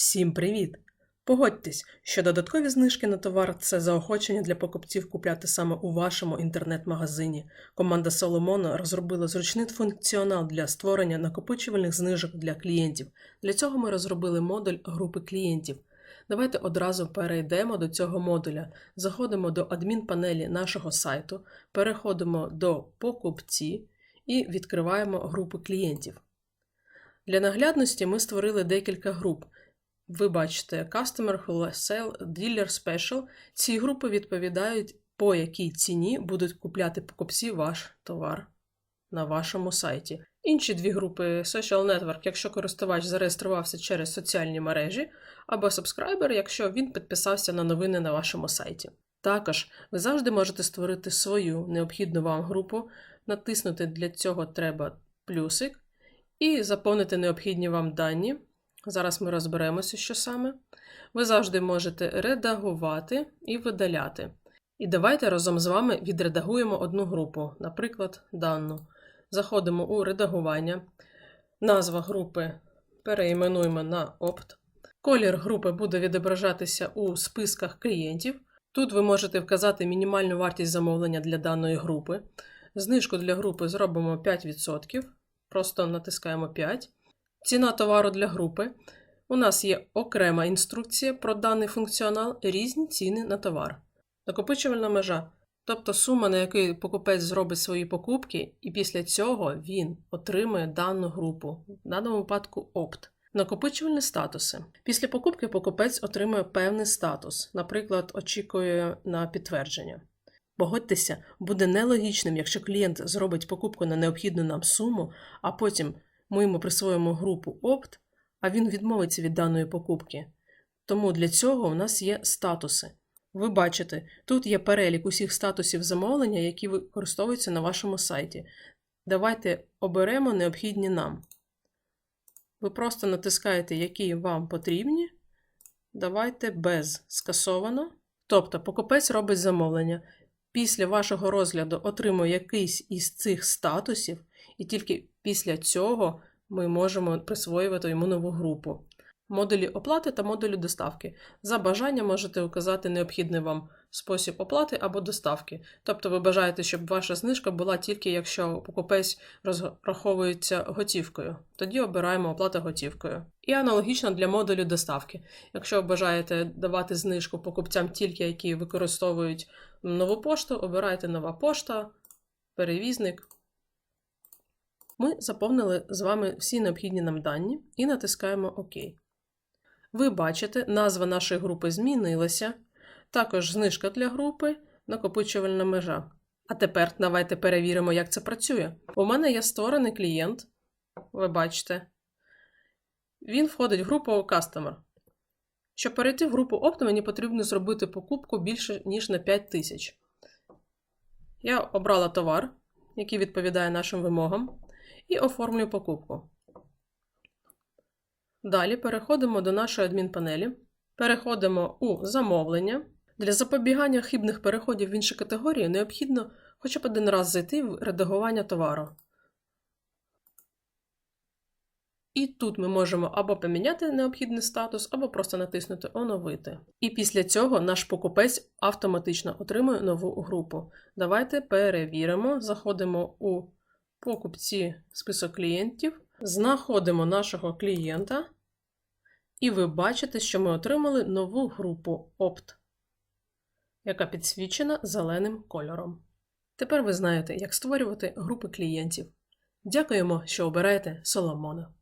Всім привіт! Погодьтесь, що додаткові знижки на товар це заохочення для покупців купляти саме у вашому інтернет-магазині. Команда Соломоно розробила зручний функціонал для створення накопичувальних знижок для клієнтів. Для цього ми розробили модуль групи клієнтів. Давайте одразу перейдемо до цього модуля. Заходимо до адмінпанелі нашого сайту, переходимо до покупці і відкриваємо групи клієнтів. Для наглядності ми створили декілька груп. Ви бачите Customer Wholesale, Dealer Special. Ці групи відповідають, по якій ціні будуть купляти покупці ваш товар на вашому сайті. Інші дві групи Social Network, якщо користувач зареєструвався через соціальні мережі, або Subscriber, якщо він підписався на новини на вашому сайті. Також ви завжди можете створити свою необхідну вам групу, натиснути для цього треба плюсик і заповнити необхідні вам дані. Зараз ми розберемося, що саме. Ви завжди можете редагувати і видаляти. І давайте разом з вами відредагуємо одну групу, наприклад, дану. Заходимо у редагування. Назва групи переіменуємо на опт. Колір групи буде відображатися у списках клієнтів. Тут ви можете вказати мінімальну вартість замовлення для даної групи. Знижку для групи зробимо 5%. Просто натискаємо 5. Ціна товару для групи. У нас є окрема інструкція про даний функціонал, різні ціни на товар. Накопичувальна межа, тобто сума, на якій покупець зробить свої покупки, і після цього він отримує дану групу, в даному випадку опт. Накопичувальні статуси. Після покупки покупець отримує певний статус, наприклад, очікує на підтвердження. Погодьтеся, буде нелогічним, якщо клієнт зробить покупку на необхідну нам суму, а потім ми йому присвоїмо групу опт, а він відмовиться від даної покупки. Тому для цього у нас є статуси. Ви бачите, тут є перелік усіх статусів замовлення, які використовуються на вашому сайті. Давайте оберемо необхідні нам. Ви просто натискаєте, які вам потрібні. Давайте без скасовано. Тобто, покупець робить замовлення. Після вашого розгляду отримує якийсь із цих статусів, і тільки після цього ми можемо присвоювати йому нову групу. Модулі оплати та модулі доставки. За бажанням можете указати необхідний вам спосіб оплати або доставки. Тобто ви бажаєте, щоб ваша знижка була тільки якщо покупець розраховується готівкою. Тоді обираємо оплата готівкою. І аналогічно для модулю доставки. Якщо бажаєте давати знижку покупцям тільки які використовують нову пошту, обирайте нова пошта, перевізник. Ми заповнили з вами всі необхідні нам дані і натискаємо ОК. Ви бачите, назва нашої групи змінилася, також знижка для групи, накопичувальна межа. А тепер давайте перевіримо, як це працює. У мене є створений клієнт, ви бачите. Він входить в групу Customer. Щоб перейти в групу Opt, мені потрібно зробити покупку більше, ніж на 5 тисяч. Я обрала товар, який відповідає нашим вимогам, і оформлю покупку. Далі переходимо до нашої адмінпанелі, переходимо у замовлення. Для запобігання хибних переходів в інші категорії необхідно хоча б один раз зайти в редагування товару. І тут ми можемо або поміняти необхідний статус, або просто натиснути Оновити. І після цього наш покупець автоматично отримує нову групу. Давайте перевіримо, заходимо у покупці список клієнтів, знаходимо нашого клієнта, і ви бачите, що ми отримали нову групу Opt, яка підсвічена зеленим кольором. Тепер ви знаєте, як створювати групи клієнтів. Дякуємо, що обираєте Соломона.